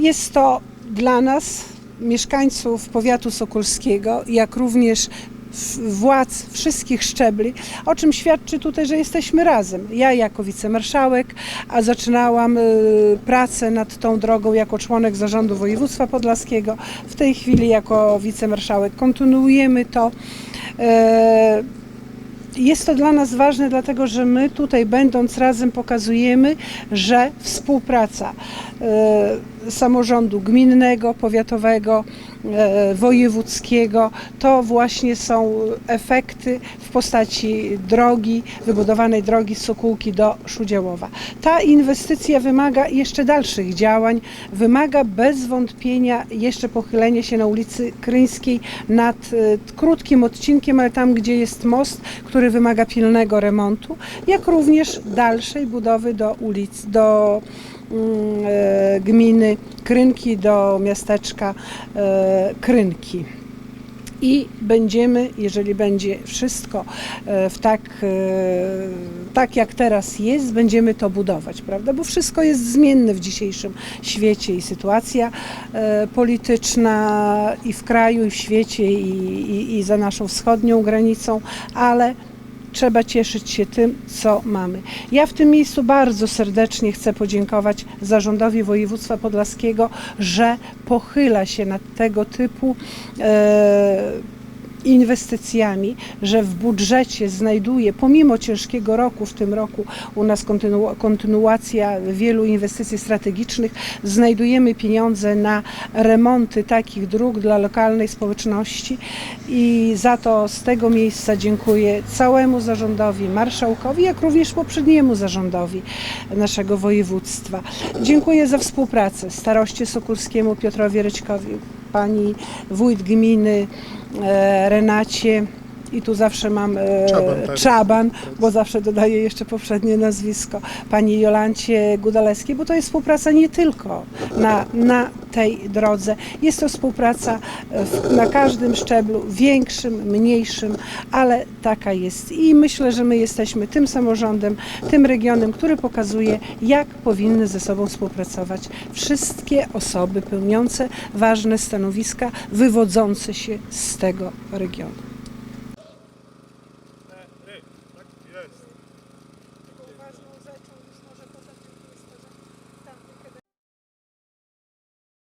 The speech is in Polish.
Jest to dla nas, mieszkańców powiatu sokolskiego, jak również władz wszystkich szczebli, o czym świadczy tutaj, że jesteśmy razem. Ja jako wicemarszałek, a zaczynałam y, pracę nad tą drogą jako członek zarządu województwa podlaskiego. W tej chwili jako wicemarszałek kontynuujemy to. Jest to dla nas ważne, dlatego że my tutaj będąc razem pokazujemy, że współpraca e, samorządu gminnego, powiatowego, e, wojewódzkiego to właśnie są efekty w postaci drogi, wybudowanej drogi z Sokółki do Szudziałowa. Ta inwestycja wymaga jeszcze dalszych działań, wymaga bez wątpienia jeszcze pochylenia się na ulicy Kryńskiej nad e, krótkim odcinkiem, ale tam gdzie jest most, który wymaga pilnego remontu, jak również dalszej budowy do ulic, do mm, e, gminy Krynki, do miasteczka e, Krynki. I będziemy, jeżeli będzie wszystko e, w tak, tak jak teraz jest, będziemy to budować, prawda? Bo wszystko jest zmienne w dzisiejszym świecie i sytuacja polityczna i w kraju, i w świecie, i, i, i za naszą wschodnią granicą, ale trzeba cieszyć się tym, co mamy. Ja w tym miejscu bardzo serdecznie chcę podziękować zarządowi województwa podlaskiego, że pochyla się nad tego typu e, inwestycjami, że w budżecie znajduje, pomimo ciężkiego roku, w tym roku u nas kontynu, kontynuacja wielu inwestycji strategicznych, znajdujemy pieniądze na remonty takich dróg dla lokalnej społeczności. I za to z tego miejsca dziękuję całemu zarządowi, marszałkowi, jak również poprzedniemu zarządowi naszego województwa. Dziękuję za współpracę. Staroście Sokulskiemu, Piotrowi Ryćkowi, pani wójt gminy e, Renacie i tu zawsze mam e, Czaban, tak. Czaban, bo zawsze dodaję jeszcze poprzednie nazwisko, pani Jolancie Gudalewskiej, bo to jest współpraca nie tylko na, na tej drodze, jest to współpraca e, w, na każdym szczeblu, większym, mniejszym, ale taka jest i myślę, że my jesteśmy tym samorządem, tym regionem, który pokazuje, jak powinny ze sobą współpracować wszystkie osoby pełniące ważne stanowiska, wywodzące się z tego regionu. Cześć. Tylko uważnie zaciągnij.